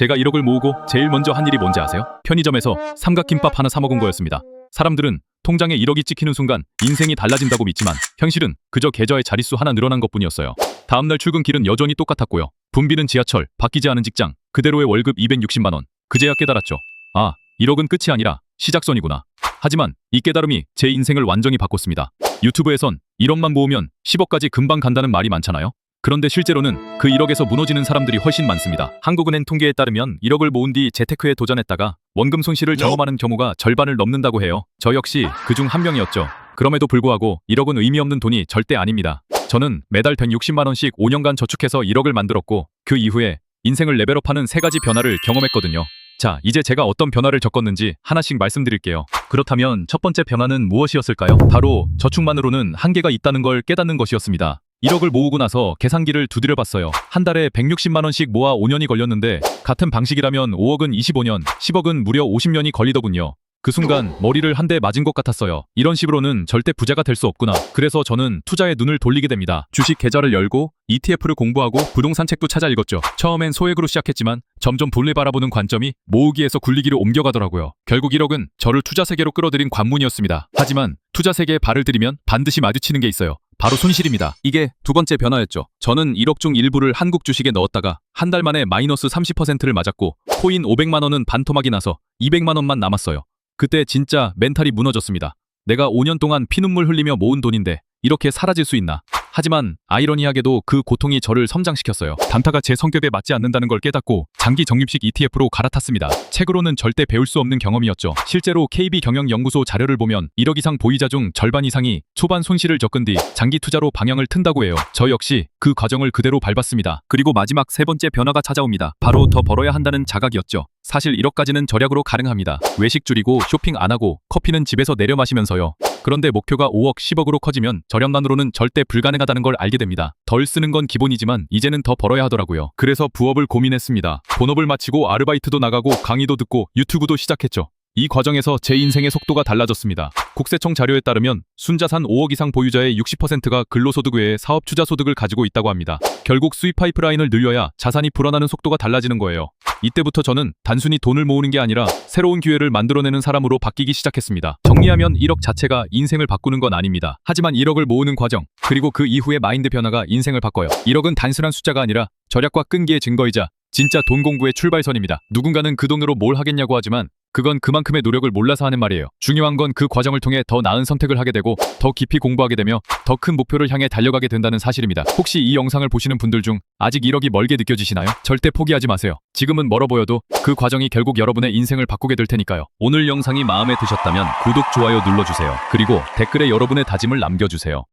제가 1억을 모으고 제일 먼저 한 일이 뭔지 아세요? 편의점에서 삼각김밥 하나 사 먹은 거였습니다. 사람들은 통장에 1억이 찍히는 순간 인생이 달라진다고 믿지만 현실은 그저 계좌의 자릿수 하나 늘어난 것뿐이었어요. 다음날 출근길은 여전히 똑같았고요. 붐비는 지하철, 바뀌지 않은 직장, 그대로의 월급 260만 원. 그제야 깨달았죠. 아, 1억은 끝이 아니라 시작선이구나. 하지만 이 깨달음이 제 인생을 완전히 바꿨습니다. 유튜브에선 1억만 모으면 10억까지 금방 간다는 말이 많잖아요. 그런데 실제로는 그 1억에서 무너지는 사람들이 훨씬 많습니다. 한국은행 통계에 따르면 1억을 모은 뒤 재테크에 도전했다가 원금 손실을 경험하는 경우가 절반을 넘는다고 해요. 저 역시 그 중 한 명이었죠. 그럼에도 불구하고 1억은 의미 없는 돈이 절대 아닙니다. 저는 매달 160만 원씩 5년간 저축해서 1억을 만들었고 그 이후에 인생을 레벨업하는 세 가지 변화를 경험했거든요. 자, 이제 제가 어떤 변화를 겪었는지 하나씩 말씀드릴게요. 그렇다면 첫 번째 변화는 무엇이었을까요? 바로 저축만으로는 한계가 있다는 걸 깨닫는 것이었습니다. 1억을 모으고 나서 계산기를 두드려 봤어요. 한 달에 160만 원씩 모아 5년이 걸렸는데 같은 방식이라면 5억은 25년, 10억은 무려 50년이 걸리더군요. 그 순간 머리를 한 대 맞은 것 같았어요. 이런 식으로는 절대 부자가 될 수 없구나. 그래서 저는 투자에 눈을 돌리게 됩니다. 주식 계좌를 열고 ETF를 공부하고 부동산 책도 찾아 읽었죠. 처음엔 소액으로 시작했지만 점점 본래 바라보는 관점이 모으기에서 굴리기로 옮겨가더라고요. 결국 1억은 저를 투자 세계로 끌어들인 관문이었습니다. 하지만 투자 세계에 발을 들이면 반드시 마주치는 게 있어요. 바로 손실입니다. 이게 두 번째 변화였죠. 저는 1억 중 일부를 한국 주식에 넣었다가 한 달 만에 마이너스 30%를 맞았고 코인 500만 원은 반토막이 나서 200만 원만 남았어요. 그때 진짜 멘탈이 무너졌습니다. 내가 5년 동안 피눈물 흘리며 모은 돈인데 이렇게 사라질 수 있나? 하지만 아이러니하게도 그 고통이 저를 성장시켰어요. 단타가 제 성격에 맞지 않는다는 걸 깨닫고 장기 적립식 ETF로 갈아탔습니다. 책으로는 절대 배울 수 없는 경험이었죠. 실제로 KB 경영연구소 자료를 보면 1억 이상 보유자 중 절반 이상이 초반 손실을 겪은 뒤 장기 투자로 방향을 튼다고 해요. 저 역시 그 과정을 그대로 밟았습니다. 그리고 마지막 세 번째 변화가 찾아옵니다. 바로 더 벌어야 한다는 자각이었죠. 사실 1억까지는 절약으로 가능합니다. 외식 줄이고 쇼핑 안 하고 커피는 집에서 내려 마시면서요. 그런데 목표가 5억, 10억으로 커지면 절약만으로는 절대 불가능하다는 걸 알게 됩니다. 덜 쓰는 건 기본이지만 이제는 더 벌어야 하더라고요. 그래서 부업을 고민했습니다. 본업을 마치고 아르바이트도 나가고 강의도 듣고 유튜브도 시작했죠. 이 과정에서 제 인생의 속도가 달라졌습니다. 국세청 자료에 따르면 순자산 5억 이상 보유자의 60%가 근로소득 외에 사업 투자 소득을 가지고 있다고 합니다. 결국 수입 파이프라인을 늘려야 자산이 불어나는 속도가 달라지는 거예요. 이때부터 저는 단순히 돈을 모으는 게 아니라 새로운 기회를 만들어내는 사람으로 바뀌기 시작했습니다. 정리하면 1억 자체가 인생을 바꾸는 건 아닙니다. 하지만 1억을 모으는 과정, 그리고 그 이후의 마인드 변화가 인생을 바꿔요. 1억은 단순한 숫자가 아니라 절약과 끈기의 증거이자 진짜 돈 공부의 출발선입니다. 누군가는 그 돈으로 뭘 하겠냐고 하지만 그건 그만큼의 노력을 몰라서 하는 말이에요. 중요한 건 그 과정을 통해 더 나은 선택을 하게 되고 더 깊이 공부하게 되며 더 큰 목표를 향해 달려가게 된다는 사실입니다. 혹시 이 영상을 보시는 분들 중 아직 1억이 멀게 느껴지시나요? 절대 포기하지 마세요. 지금은 멀어 보여도 그 과정이 결국 여러분의 인생을 바꾸게 될 테니까요. 오늘 영상이 마음에 드셨다면 구독, 좋아요 눌러주세요. 그리고 댓글에 여러분의 다짐을 남겨주세요.